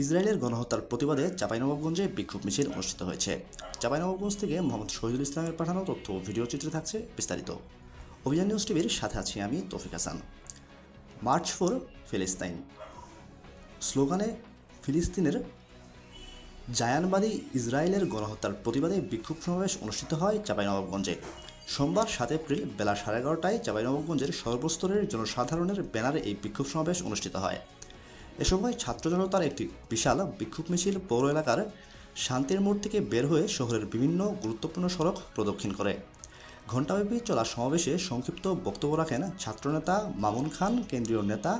ইসরায়েলের গণহত্যার প্রতিবাদে চাঁপাইনবাবগঞ্জে বিক্ষোভ মিছিল অনুষ্ঠিত হয়েছে। চাঁপাইনবাবগঞ্জ থেকে মোহাম্মদ শহীদুল ইসলামের পাঠানো তথ্য ও ভিডিও চিত্রে থাকছে বিস্তারিত। অভিযান নিউজ টিভির সাথে আছি আমি তৌফিক হাসান। মার্চ ফর ফিলিস্তাইন স্লোগানে, ফিলিস্তিনের জায়ানবাদী ইসরায়েলের গণহত্যার প্রতিবাদে বিক্ষোভ সমাবেশ অনুষ্ঠিত হয় চাঁপাইনবাবগঞ্জে। সোমবার সাত এপ্রিল বেলা সাড়ে এগারোটায় চাঁপাইনবাবগঞ্জের সর্বস্তরের জনসাধারণের ব্যানারে এই বিক্ষোভ সমাবেশ অনুষ্ঠিত হয়। এ সময় ছাত্র জনতার একটি বিশাল বিক্ষোভ মিছিল পৌর এলাকার শান্তির মোড় থেকে বের হয়ে শহরের বিভিন্ন গুরুত্বপূর্ণ সড়ক প্রদক্ষিণ করে। ঘণ্টাব্যাপী চলা সমাবেশে সংক্ষিপ্ত বক্তব্য রাখেন ছাত্রনেতা মামুন খান, কেন্দ্রীয় নেতা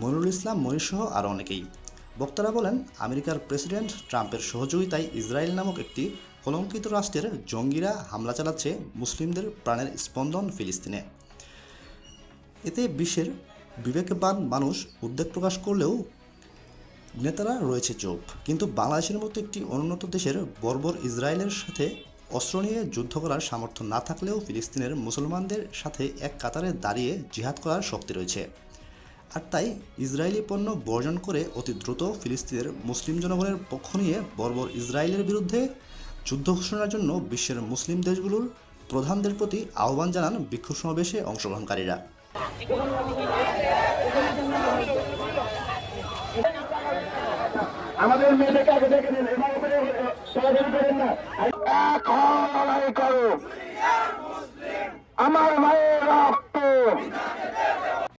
মনিরুল ইসলাম মনিরসহ আরও অনেকেই। বক্তারা বলেন, আমেরিকার প্রেসিডেন্ট ট্রাম্পের সহযোগিতায় ইসরায়েল নামক একটি কলঙ্কিত রাষ্ট্রের জঙ্গিরা হামলা চালাচ্ছে মুসলিমদের প্রাণের স্পন্দন ফিলিস্তিনে। এতে বিশ্বের বিবেকবান মানুষ উদ্বেগ প্রকাশ করলেও নেতারা রয়েছে চোপ। কিন্তু বাংলাদেশের মতো একটি অনুন্নত দেশের বর্বর ইসরায়েলের সাথে অস্ত্র নিয়ে যুদ্ধ করার সামর্থ্য না থাকলেও ফিলিস্তিনের মুসলমানদের সাথে এক কাতারে দাঁড়িয়ে জিহাদ করার শক্তি রয়েছে। আর তাই ইসরায়েলি পণ্য বর্জন করে অতি দ্রুত ফিলিস্তিনের মুসলিম জনগণের পক্ষ নিয়ে বর্বর ইসরায়েলের বিরুদ্ধে যুদ্ধ ঘোষণার জন্য বিশ্বের মুসলিম দেশগুলোর প্রধানদের প্রতি আহ্বান জানান বিক্ষোভ সমাবেশে অংশগ্রহণকারীরা। আমাদের মেয়েদেরকে আগে দেখে নিন চলাচল করেন না। এখন লড়াই করো আমার মায়ের রক্ত।